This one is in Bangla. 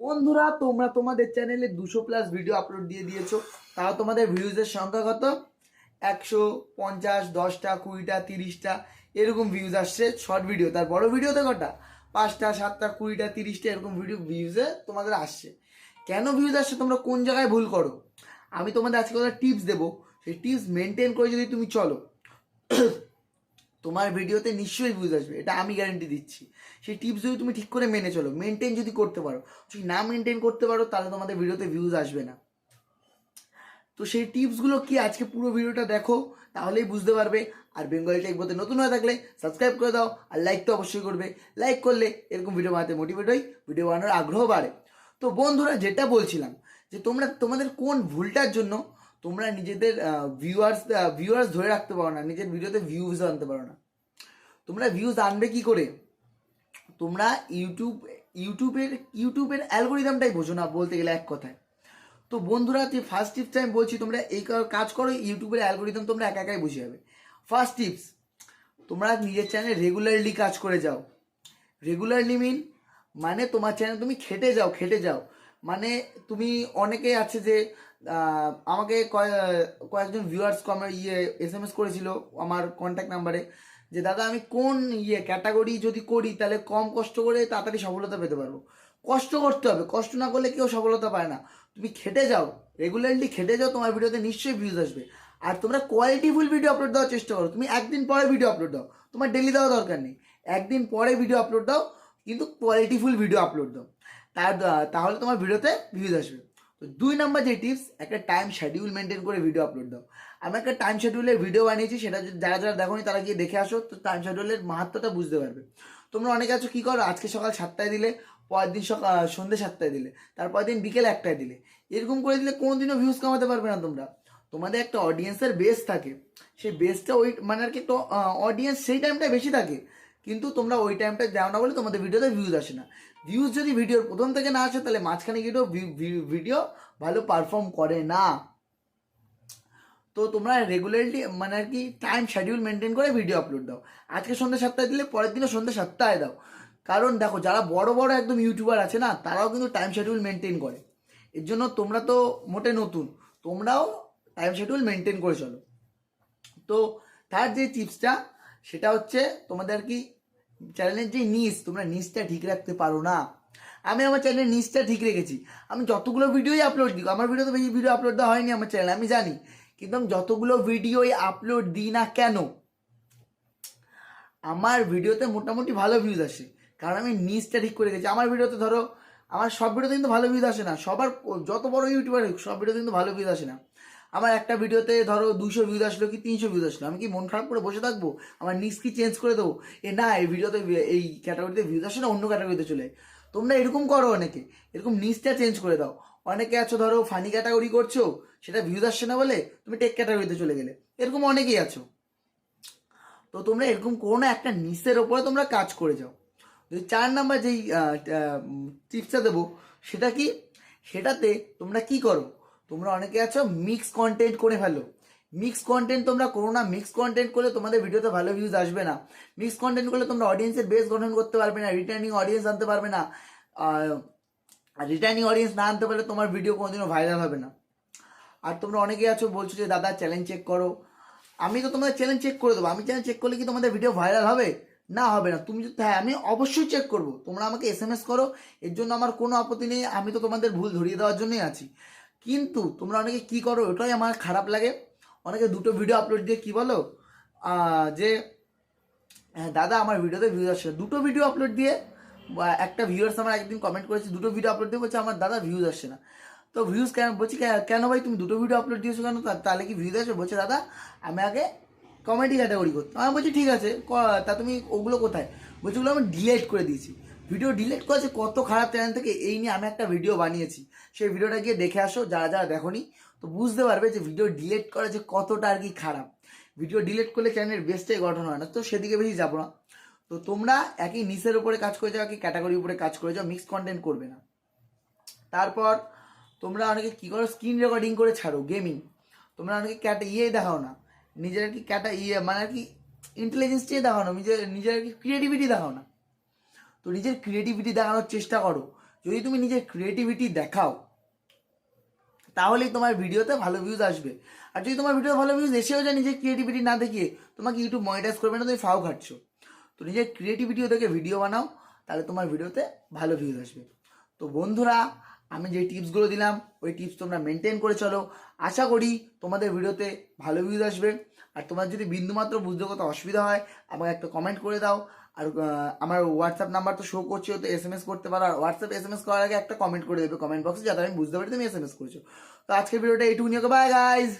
বন্ধুরা, তোমরা তোমাদের চ্যানেলে দুশো প্লাস ভিডিও আপলোড দিয়ে দিয়েছ। তাও তোমাদের ভিউজের সংখ্যা কত? একশো পঞ্চাশ, দশটা, কুড়িটা, তিরিশটা, এরকম ভিউজ আসছে শর্ট ভিডিও তার বড় ভিডিওতে কটা? পাঁচটা, সাতটা, কুড়িটা, তিরিশটা, এরকম ভিডিও ভিউজে তোমাদের আসছে। কেন ভিউজ আসছে? তোমরা কোন জায়গায় ভুল করো? আমি তোমাদের আজকে একটা টিপস দেবো। সেই টিপস মেনটেন করে যদি তুমি চলো। তোমার ভিডিওতে নিশ্চয়ই ভিউজ আসবে, এটা আমি গ্যারেন্টি দিচ্ছি। সেই টিপস যদি তুমি ঠিক করে মেনে চলো মেনটেন যদি করতে পারো, যদি না মেনটেন করতে পারো, তাহলে তোমাদের ভিডিওতে ভিউজ আসবে না। তো সেই টিপসগুলো কি? আজকে পুরো ভিডিওটা দেখো, তাহলেই বুঝতে পারবে। আর বেঙ্গলি টেক বলতে নতুন হয়ে থাকলে সাবস্ক্রাইব করে দাও, আর লাইক তো অবশ্যই করবে। লাইক করলে এরকম ভিডিও বানাতে মোটিভেট হই ভিডিও বানানোর আগ্রহ বাড়ে। তো বন্ধুরা, যেটা বলছিলাম, যে তোমরা, তোমাদের কোন ভুলটার জন্য তোমরা নিজেদের ভিউয়ার্স ভিউয়ার্স ধরে রাখতে পারো না, নিজের ভিডিওতে ভিউজ আনতে পারো না। তোমরা ভিউজ আনবে কি করে? তোমরা ইউটিউব ইউটিউবের ইউটিউবের অ্যালগোরিদমটাই বোঝো না, বলতে গেলে এক কথায়। তো বন্ধুরা, যে ফার্স্ট টিপসটা আমি বলছি, তোমরা এই কাজ করো ইউটিউবের অ্যালগোরিদম তোমরা একা একাই বুঝে যাবে। ফার্স্ট টিপস তোমরা নিজের চ্যানেলে রেগুলারলি কাজ করে যাও। রেগুলারলি মিন মানে তোমার চ্যানেল তুমি খেটে যাও খেটে যাও। মানে তুমি অনেকে আছে যে আমাকে কয়- কয়েকজন ভিউয়ার্স কমে ইয়ে এস এম এস করেছিল আমার কন্ট্যাক্ট নাম্বারে যে, দাদা, আমি কোন ইয়ে ক্যাটাগরি যদি করি, তাহলে কম কষ্ট করে তাড়াতাড়ি সফলতা পেতে পারব। কষ্ট করতে হবে, কষ্ট না করলে কেউ সফলতা পায় না। তুমি খেটে যাও রেগুলারলি খেটে যাও, তোমার ভিডিওতে নিশ্চয়ই ভিউজ আসবে। আর তোমরা কোয়ালিটিফুল ভিডিও আপলোড দেওয়ার চেষ্টা করো। তুমি একদিন পরে ভিডিও আপলোড দাও, তোমার ডেলি দেওয়া দরকার নেই। একদিন পরে ভিডিও আপলোড দাও, কিন্তু কোয়ালিটিফুল ভিডিও আপলোড দাও। তার, তাহলে তোমার ভিডিওতে ভিউজ আসবে। তো দুই নাম্বার যে টিপস একটা টাইম শিডিউল মেনটেন করে ভিডিও আপলোড দাও। আমি একটা টাইম শিডিউলের ভিডিও বানিয়েছি, সেটা যদি যারা যারা দেখোনি, তারা গিয়ে দেখে আসো, তো টাইম শিডিউলের মাহাত্মটা বুঝতে পারবে। তোমরা অনেকে আছো, কী করো, আজকে সকাল সাতটায় দিলে, পরের দিন সকাল সন্ধ্যে সাতটায় দিলে তারপর দিন বিকেল একটায় দিলে। এরকম করে দিলে কোনোদিনও ভিউজ কামাতে পারবে না তোমরা। তোমাদের একটা অডিয়েন্সের বেস থাকে। সেই বেসটা ওই মানে আর কি তো অডিয়েন্স সেই টাইমটা বেশি থাকে। কিন্তু তোমরা ওই টাইমটা দাও না বলে তোমাদের ভিডিওতে ভিউজ আসে না। ভিউজ যদি ভিডিওর প্রথম থেকে না আসে, তাহলে মাঝখানে গিয়েও ভিডিও ভালো পারফর্ম করে না। তো তোমরা রেগুলারলি মানে আর কি টাইম শিডিউল মেনটেন করে ভিডিও আপলোড দাও। আজকে সন্ধ্যা সাতটায় দিলে পরের দিনও সন্ধ্যে সাতটায় দাও। কারণ দেখো, যারা বড় বড় একদম ইউটিউবার আছে না, তারাও কিন্তু টাইম শিডিউল মেনটেন করে। এর জন্য তোমরা তো মোটে নতুন, তোমরাও টাইম শিডিউল মেনটেন করে চলো। তো তার যে টিপসটা সেটা হচ্ছে তোমাদের কি চ্যানেলের যে নিস তোমরা নিচটা ঠিক রাখতে পারো না। আমি আমার চ্যানেলের নিচটা ঠিক রেখেছি। আমি যতগুলো ভিডিওই আপলোড দিই, আমার ভিডিওতে বেশি ভিডিও আপলোড দেওয়া হয়নি আমার চ্যানেলে আমি জানি। কিন্তু আমি যতগুলো ভিডিওই আপলোড দিই না কেন, আমার ভিডিওতে মোটামুটি ভালো ভিউজ আসে। কারণ আমি নিচটা ঠিক করে গেছি আমার ভিডিওতে ধরো, আমার সব ভিডিওতে কিন্তু ভালো ভিউজ আসে না। সবার, যত বড় ইউটিউবার হোক, সব ভিডিওতে কিন্তু ভালো ভিউজ আসে না। আমার একটা ভিডিওতে ধরো দুশো ভিউজ আসলো কি তিনশো ভিউজ আসলো? আমি কি মন খারাপ করে বসে থাকব? আমার নিচ কি চেঞ্জ করে দেবো? এ না, এই ভিডিওতে এই ক্যাটাগরিতে ভিউজ আসে না, অন্য ক্যাটাগরিতে চলে তোমরা এরকম করো অনেকে। এরকম নিচটা চেঞ্জ করে দাও। অনেকে আছো ধরো ফানি ক্যাটাগরি করছ, সেটা ভিউজ আসছে না বলে তুমি টেক ক্যাটাগরিতে চলে গেলে। এরকম অনেকেই আছো। তো তোমরা এরকম কোনো না একটা নিচের ওপরে তোমরা কাজ করে যাও। যদি চার নাম্বার যেই টিপসটা দেবো, সেটা কি? সেটাতে তোমরা কি করো? তোমরা অনেকে আছো মিক্স কন্টেন্ট করে ফেলো। মিক্স কন্টেন্ট তোমরা করো না মিক্স কন্টেন্ট করলে তোমাদের ভিডিওতে ভালো ভিউজ আসবে না। মিক্স কন্টেন্ট করলে তোমরা অডিয়েন্সের বেস গঠন করতে পারবে না রিটার্নিং অডিয়েন্স আনতে পারবে না। আর রিটার্নিং অডিয়েন্স না আনতে পারলে তোমার ভিডিও কোনোদিনও ভাইরাল হবে না। আর তোমরা অনেকে আছো, বলছো যে, দাদা চ্যালেঞ্জ চেক করো। আমি তো তোমাদের চ্যালেঞ্জ চেক করে দেবো। আমি চ্যালেঞ্জ চেক করলে কি তোমাদের ভিডিও ভাইরাল হবে? না হবে না। তুমি যদি হ্যাঁ আমি অবশ্যই চেক করব। তোমরা আমাকে এস এম এস করো। এর জন্য আমার কোনো আপত্তি নেই। আমি তো তোমাদের ভুল ধরিয়ে দেওয়ার জন্যই আছি। কিন্তু তোমরা অনেকে কি করো, ওটাই আমার খারাপ লাগে। অনেকে দুটো ভিডিও আপলোড দিয়ে কি বলো? যে দাদা আমার ভিডিওতে ভিউজ আসছে। দুটো ভিডিও আপলোড দিয়ে একটা ভিউয়ার্স আমার একদিন কমেন্ট করেছে, দুটো ভিডিও আপলোড দিয়ে বলছে, আমার দাদা ভিউজ আসছে না। তো ভিউজ কেন, বলছি, "কে- কেন ভাই তুমি দুটো ভিডিও আপলোড দিয়েছ কেন? তাহলে কি ভিউজ আসবে? বলছে, দাদা, আমি আগে কমেডি ক্যাটাগরি করতাম। আমি বলছি, ঠিক আছে তা তুমি ওগুলো কোথায়? বলছি, ওগুলো আমি ডিলেট করে দিয়েছি। ভিডিও ডিলেট করেছে, কত খারাপ চ্যানেল থেকে এই নিয়ে আমি একটা ভিডিও বানিয়েছি। সেই ভিডিওটা গিয়ে দেখে আসো, যারা যারা দেখোনি, তো বুঝতে পারবে যে ভিডিও ডিলেট করা যে কতটা আর কি খারাপ। ভিডিও ডিলেট করলে চ্যানেলের বেস্টটাই গঠন হয় না, তো সেদিকে বেশি যাব না। তো তোমরা একই নিচের উপরে কাজ করে যাও, একই ক্যাটাগরির উপরে কাজ করে যাও মিক্স কন্টেন্ট করবে না। তারপর তোমরা অনেকে কী করো স্ক্রিন রেকর্ডিং করে ছাড়ো গেমিং তোমরা অনেকে ক্যাটা ইয়ে দেখাও না, নিজের আর কি ক্যাটা ইয়ে মানে আর কি ইন্টেলিজেন্সটাই দেখাও না, নিজের নিজের আর কি ক্রিয়েটিভিটি দেখাও না। তো নিজের ক্রিয়েটিভিটি দেখানোর চেষ্টা করো। যদি তুমি নিজের ক্রিয়েটিভিটি দেখাও, তাহলেই তোমার ভিডিওতে ভালো ভিউজ আসবে। আর যদি তোমার ভিডিও ভালো ভিউজ এসেও যায় নিজের ক্রিয়েটিভিটি না দেখিয়ে, তোমাকে ইউটিউব মনিটাইজ করবে না, তুমি ফাও খাচ্ছ। তো নিজের ক্রিয়েটিভিটিও দেখে ভিডিও বানাও, তাহলে তোমার ভিডিওতে ভালো ভিউজ আসবে। তো বন্ধুরা, আমি যে টিপসগুলো দিলাম, ওই টিপস তোমরা মেনটেন করে চলো। আশা করি তোমাদের ভিডিওতে ভালো ভিউজ আসবে। আর তোমার যদি বিন্দুমাত্র বুঝতে কোথাও অসুবিধা হয়, আমাকে একটা কমেন্ট করে দাও। আর আমার হোয়াটসঅ্যাপ নাম্বার তো শো করছে তো এস এম এস করতে পারো। আর হোয়াটসঅ্যাপ এস এম এস করার আগে একটা কমেন্ট করে দেবে কমেন্ট বক্সে যাতে আমি বুঝতে পারি তুমি এস এম এস করছ। তো আজকের ভিডিওটা এইটুকু নিয়ে বাই গাইজ